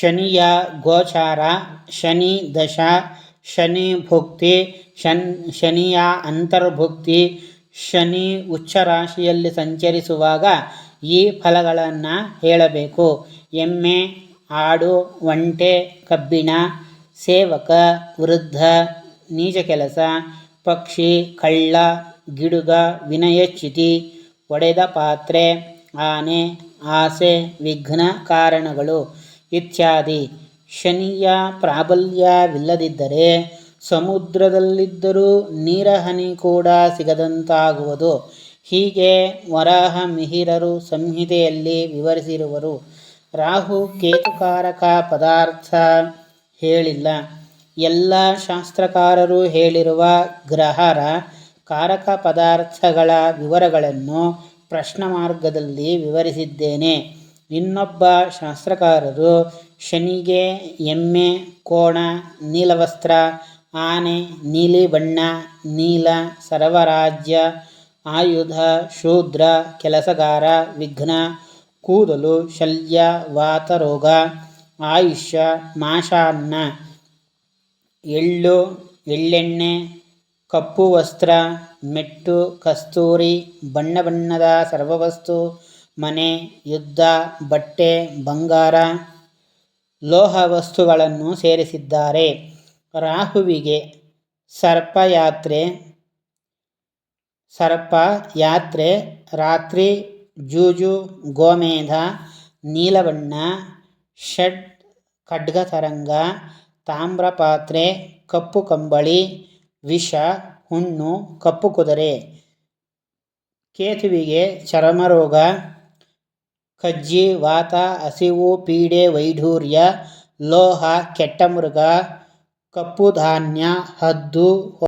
ಶನಿಯ ಗೋಚಾರ, ಶನಿ ದಶ, ಶನಿ ಭುಕ್ತಿ, ಶನ್, ಶನಿಯ ಅಂತರ್ಭುಕ್ತಿ, ಶನಿ ಉಚ್ಚ ರಾಶಿಯಲ್ಲಿ ಸಂಚರಿಸುವಾಗ ಈ ಫಲಗಳನ್ನು ಹೇಳಬೇಕು. ಎಮ್ಮೆ, ಆಡು, ಒಂಟೆ, ಕಬ್ಬಿಣ, ಸೇವಕ, ವೃದ್ಧ, ನೀಚ ಕೆಲಸ, ಪಕ್ಷಿ, ಕಳ್ಳ, ಗಿಡುಗ ವಿನಯಚ್ಯುತಿ ಒಡೆದ ಪಾತ್ರೆ, ಆನೆ, ಆಸೆ, ವಿಘ್ನ ಕಾರಣಗಳು. ಇತ್ಯಾದಿ. ಶನಿಯ ಪ್ರಾಬಲ್ಯವಿಲ್ಲದಿದ್ದರೆ ಸಮುದ್ರದಲ್ಲಿದ್ದರೂ ನೀರಹನಿ ಕೂಡ ಸಿಗದಂತಾಗುವುದು. ಹೀಗೆ ವರಾಹ ಮಿಹಿರರು ಸಂಹಿತೆಯಲ್ಲಿ ವಿವರಿಸಿರುವರು. ರಾಹು ಕೇತುಕಾರಕ ಪದಾರ್ಥ ಹೇಳಿಲ್ಲ. ಎಲ್ಲ ಶಾಸ್ತ್ರಕಾರರು ಹೇಳಿರುವ ಗ್ರಹರ ಕಾರಕ ಪದಾರ್ಥಗಳ ವಿವರಗಳನ್ನು ಪ್ರಶ್ನ ಮಾರ್ಗದಲ್ಲಿ ವಿವರಿಸಿದ್ದೇನೆ. ಇನ್ನೊಬ್ಬ ಶಾಸ್ತ್ರಕಾರರು ಶನಿಗೆ ಎಮ್ಮೆ, ಕೋಣ, ನೀಲವಸ್ತ್ರ, ಆನೆ, ನೀಲಿ ಬಣ್ಣ, ನೀಲ ಸರ್ವರಾಜ್ಯ, ಆಯುಧ, ಶೂದ್ರ, ಕೆಲಸಗಾರ, ವಿಘ್ನ, ಕೂದಲು, ಶಲ್ಯ, ವಾತರೋಗ, ಆಯುಷ್ಯ ಮಾಷಾನ್ನ ಎಳ್ಳು, ಎಳ್ಳೆಣ್ಣೆ, ಕಪ್ಪು ವಸ್ತ್ರ, ಮೆಟ್ಟು, ಕಸ್ತೂರಿ, ಬಣ್ಣ ಬಣ್ಣದ ಸರ್ವವಸ್ತು ಮನೆ, ಯುದ್ಧ, ಬಟ್ಟೆ, ಬಂಗಾರ ಲೋಹ ವಸ್ತುಗಳನ್ನು ಸೇರಿಸಿದ್ದಾರೆ. ರಾಹುವಿಗೆ ಸರ್ಪಯಾತ್ರೆ ಸರ್ಪ ಯಾತ್ರೆ ರಾತ್ರಿ ಜೂಜು, ಗೋಮೇಧ ನೀಲಬಣ್ಣ ಷಡ್, ಖಡ್ಗತರಂಗ, ತಾಮ್ರಪಾತ್ರೆ, ಕಪ್ಪು ಕಂಬಳಿ, ವಿಷ, ಹುಣ್ಣು, ಕಪ್ಪು ಕುದುರೆ. ಕೇತುವಿಗೆ ಚರ್ಮರೋಗ ಕಜ್ಜಿ ವಾತ ಹಸಿವು ಪೀಡೆ ವೈಢೂರ್ಯ ಲೋಹ ಕೆಟ್ಟ ಮೃಗ ಕಪ್ಪು ಧಾನ್ಯ ಹದ್ದು